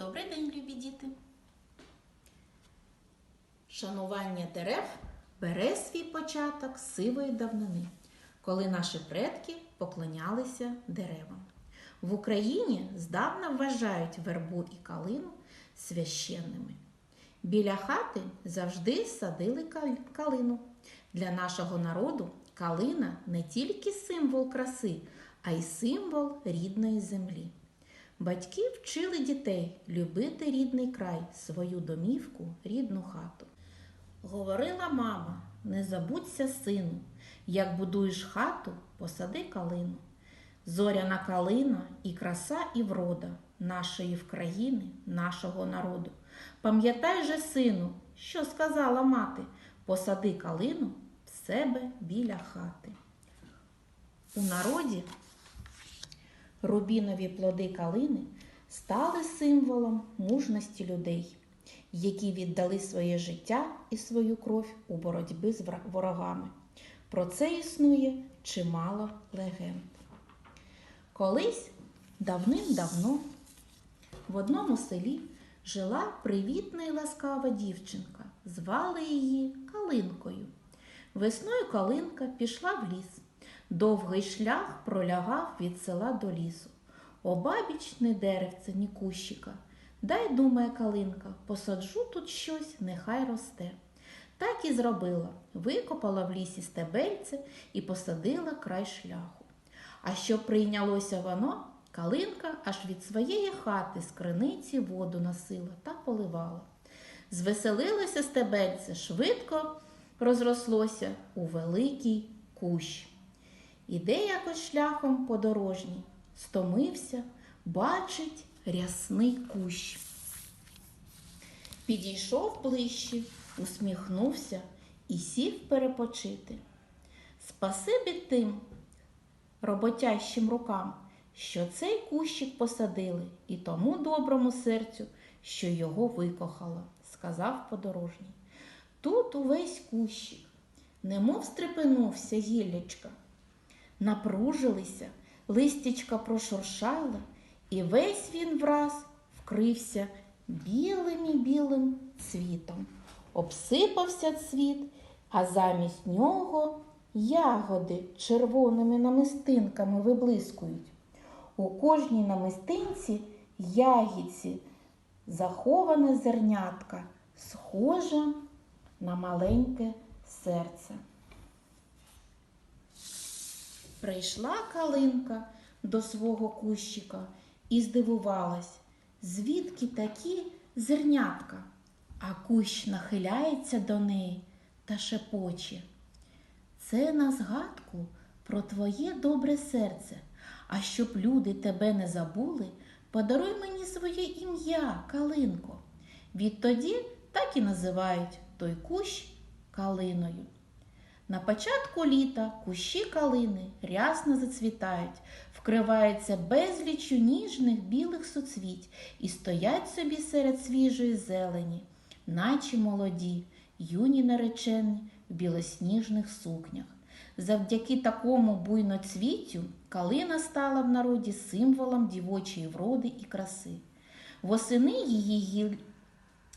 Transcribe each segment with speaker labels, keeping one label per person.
Speaker 1: Добрий день, любі діти! Шанування дерев бере свій початок сивої давнини, коли наші предки поклонялися деревам. В Україні здавна вважають вербу і калину священними. Біля хати завжди садили калину. Для нашого народу калина не тільки символ краси, а й символ рідної землі. Батьки вчили дітей любити рідний край, свою домівку, рідну хату. Говорила мама, не забудься, сину, як будуєш хату, посади калину. Зоряна калина і краса, і врода нашої вкраїни, нашого народу. Пам'ятай же, сину, що сказала мати, посади калину в себе біля хати. У народі Рубінові плоди калини стали символом мужності людей, які віддали своє життя і свою кров у боротьбі з ворогами. Про це існує чимало легенд. Колись давним-давно в одному селі жила привітна і ласкава дівчинка. Звали її Калинкою. Весною Калинка пішла в ліс. Довгий шлях пролягав від села до лісу. Обабіч ні деревця, ні кущика. Дай, думає Калинка, посаджу тут щось, нехай росте. Так і зробила. Викопала в лісі стебельце і посадила край шляху. А щоб прийнялося воно, Калинка аж від своєї хати з криниці воду носила та поливала. Звеселилося стебельце, швидко розрослося у великий кущ. Іде якось шляхом подорожній, стомився, бачить рясний кущ. Підійшов ближче, усміхнувся і сів перепочити. Спасибі тим роботящим рукам, що цей кущик посадили, і тому доброму серцю, що його викохало, сказав подорожній. Тут увесь кущик, немов стрепенувся гіллячка, напружилися, листячка прошуршала, і весь він враз вкрився білим і білим цвітом. Обсипався цвіт, а замість нього ягоди червоними намистинками виблискують. У кожній намистинці ягідці заховане зернятка, схоже на маленьке серце. Прийшла калинка до свого кущика і здивувалась, звідки такі зернятка, а кущ нахиляється до неї та шепоче. Це на згадку про твоє добре серце, а щоб люди тебе не забули, подаруй мені своє ім'я, Калинко. Відтоді так і називають той кущ калиною. На початку літа кущі калини рясно зацвітають, вкриваються безліччю ніжних білих суцвіть і стоять собі серед свіжої зелені, наче молоді, юні наречені в білосніжних сукнях. Завдяки такому буйноцвіттю калина стала в народі символом дівочої вроди і краси. Восени її гіл...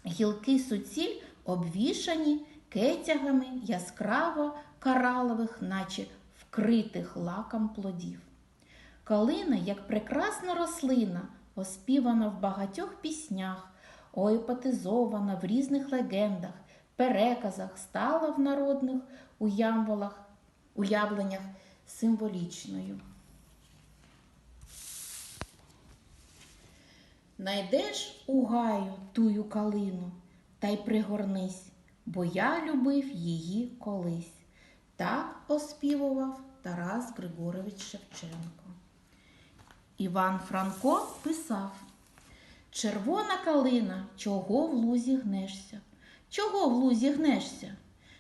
Speaker 1: гілки суціль обвішані кетягами яскраво каралових, наче вкритих лаком плодів. Калина, як прекрасна рослина, оспівана в багатьох піснях, оепатизована в різних легендах, переказах, стала в народних уявлах, уявленнях символічною. Найдеш у гаю тую калину та й пригорнись, бо я любив її колись. Так оспівував Тарас Григорович Шевченко. Іван Франко писав Червона калина, чого в лузі гнешся? Чого в лузі гнешся?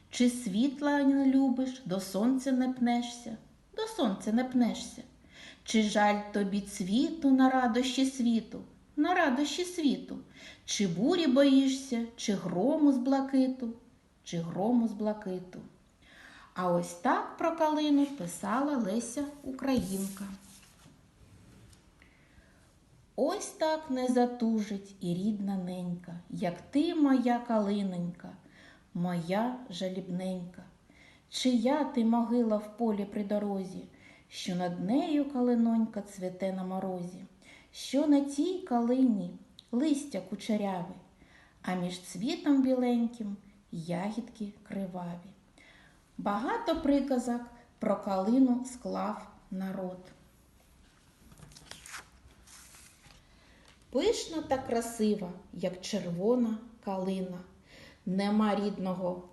Speaker 1: Чи світла не любиш, до сонця не пнешся, до сонця не пнешся? Чи жаль тобі цвіту на радощі світу, на радощі світу? Чи бурі боїшся, чи грому з блакиту, чи грому з блакиту? А ось так про калину писала Леся Українка. Ось так не затужить і рідна ненька, як ти, моя калиненька, моя жалібненька. Чия ти могила в полі при дорозі, що над нею калинонька цвіте на морозі, що на тій калині листя кучеряве, а між цвітом біленьким ягідки криваві. Багато приказок про калину склав народ. Пишна та красива, як червона калина, нема рідного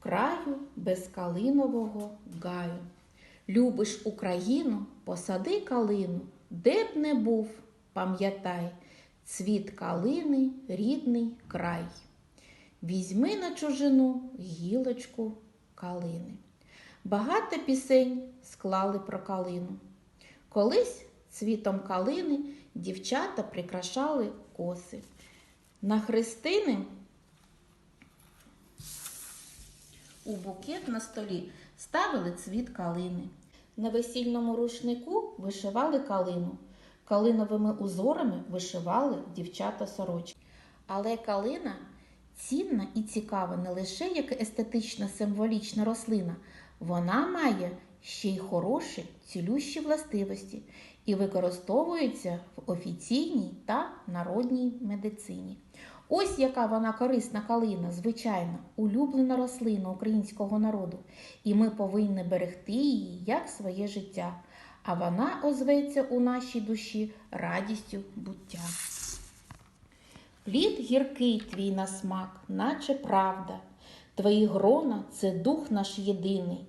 Speaker 1: краю без калинового гаю. Любиш Україну, посади калину, де б не був, пам'ятай, цвіт калини рідний край. Візьми на чужину гілочку калини. Багато пісень склали про калину. Колись цвітом калини дівчата прикрашали коси. На хрестини у букет на столі ставили цвіт калини. На весільному рушнику вишивали калину. Калиновими узорами вишивали дівчата сорочки. Але калина цінна і цікава не лише як естетична символічна рослина, вона має ще й хороші цілющі властивості і використовується в офіційній та народній медицині. Ось яка вона корисна калина, звичайно, улюблена рослина українського народу, і ми повинні берегти її як своє життя, а вона озветься у нашій душі радістю буття. Плід гіркий твій на смак, наче правда, твої грона це дух наш єдиний.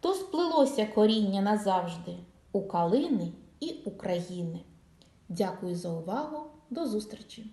Speaker 1: То сплелося коріння назавжди у калини і України. Дякую за увагу. До зустрічі!